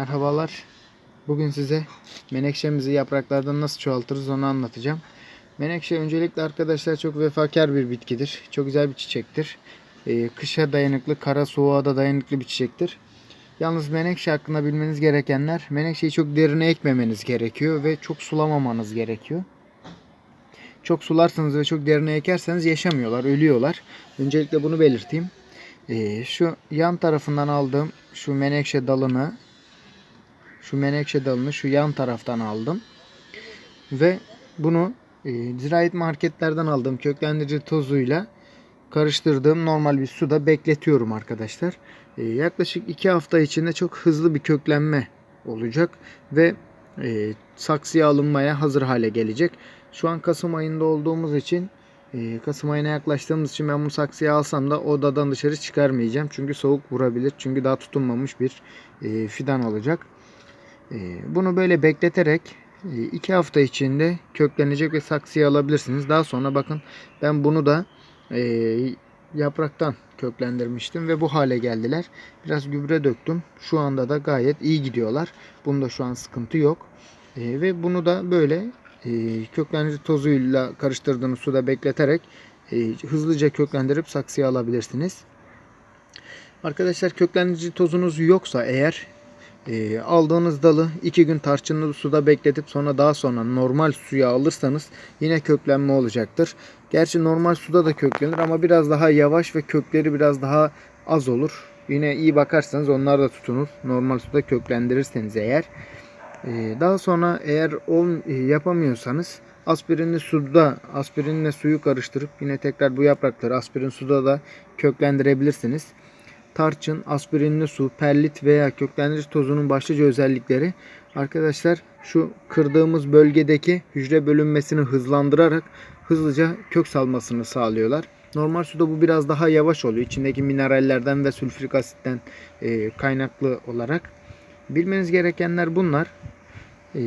Merhabalar. Bugün size menekşemizi yapraklardan nasıl çoğaltırız onu anlatacağım. Menekşe öncelikle arkadaşlar çok vefakar bir bitkidir. Çok güzel bir çiçektir. Ee, kışa dayanıklı, kara soğuğa da dayanıklı bir çiçektir. Yalnız menekşe hakkında bilmeniz gerekenler, menekşeyi çok derine ekmemeniz gerekiyor ve çok sulamamanız gerekiyor. Çok sularsanız ve çok derine ekerseniz yaşamıyorlar, ölüyorlar. Öncelikle bunu belirteyim. Ee, şu yan tarafından aldığım şu menekşe dalını şu menekşe dalını şu yan taraftan aldım. Ve bunu e, ziraat marketlerden aldığım köklendirici tozuyla karıştırdığım normal bir suda bekletiyorum arkadaşlar. E, yaklaşık 2 hafta içinde çok hızlı bir köklenme olacak ve e, saksıya alınmaya hazır hale gelecek. Şu an Kasım ayında olduğumuz için e, Kasım ayına yaklaştığımız için ben bu saksıya alsam da odadan dışarı çıkarmayacağım. Çünkü soğuk vurabilir. Çünkü daha tutunmamış bir e, fidan olacak. Ee, Bunu böyle bekleterek 2 hafta içinde köklenecek ve saksıya alabilirsiniz. Daha sonra bakın ben bunu da e, yapraktan köklendirmiştim ve bu hale geldiler. Biraz gübre döktüm. Şu anda da gayet iyi gidiyorlar. Bunda şu an sıkıntı yok. E, Ve bunu da böyle e, köklendirici tozuyla karıştırdığınız suda bekleterek e, hızlıca köklendirip saksıya alabilirsiniz. Arkadaşlar köklendirici tozunuz yoksa eğer e, aldığınız dalı 2 gün tarçınlı suda bekletip sonra daha sonra normal suya alırsanız yine köklenme olacaktır. Gerçi normal suda da köklenir ama biraz daha yavaş ve kökleri biraz daha az olur. Yine iyi bakarsanız onlar da tutunur. Normal suda köklendirirseniz eğer. E, daha sonra eğer ol, e, yapamıyorsanız aspirinli suda aspirinle suyu karıştırıp yine tekrar bu yaprakları aspirin suda da köklendirebilirsiniz tarçın, aspirinli su, perlit veya köklendirici tozunun başlıca özellikleri arkadaşlar şu kırdığımız bölgedeki hücre bölünmesini hızlandırarak hızlıca kök salmasını sağlıyorlar. Normal suda bu biraz daha yavaş oluyor. İçindeki minerallerden ve sülfürik asitten e, kaynaklı olarak. Bilmeniz gerekenler bunlar. E,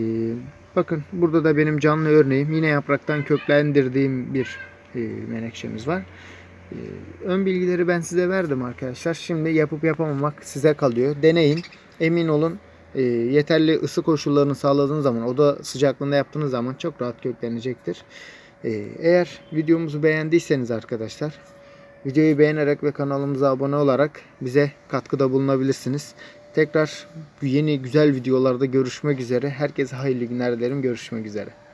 bakın burada da benim canlı örneğim. Yine yapraktan köklendirdiğim bir e, menekşemiz var. Ee, Ön bilgileri ben size verdim arkadaşlar. Şimdi yapıp yapamamak size kalıyor. Deneyin. Emin olun e, yeterli ısı koşullarını sağladığınız zaman, oda sıcaklığında yaptığınız zaman çok rahat köklenecektir. Ee, Eğer videomuzu beğendiyseniz arkadaşlar, videoyu beğenerek ve kanalımıza abone olarak bize katkıda bulunabilirsiniz. Tekrar yeni güzel videolarda görüşmek üzere. Herkese hayırlı günler dilerim. Görüşmek üzere.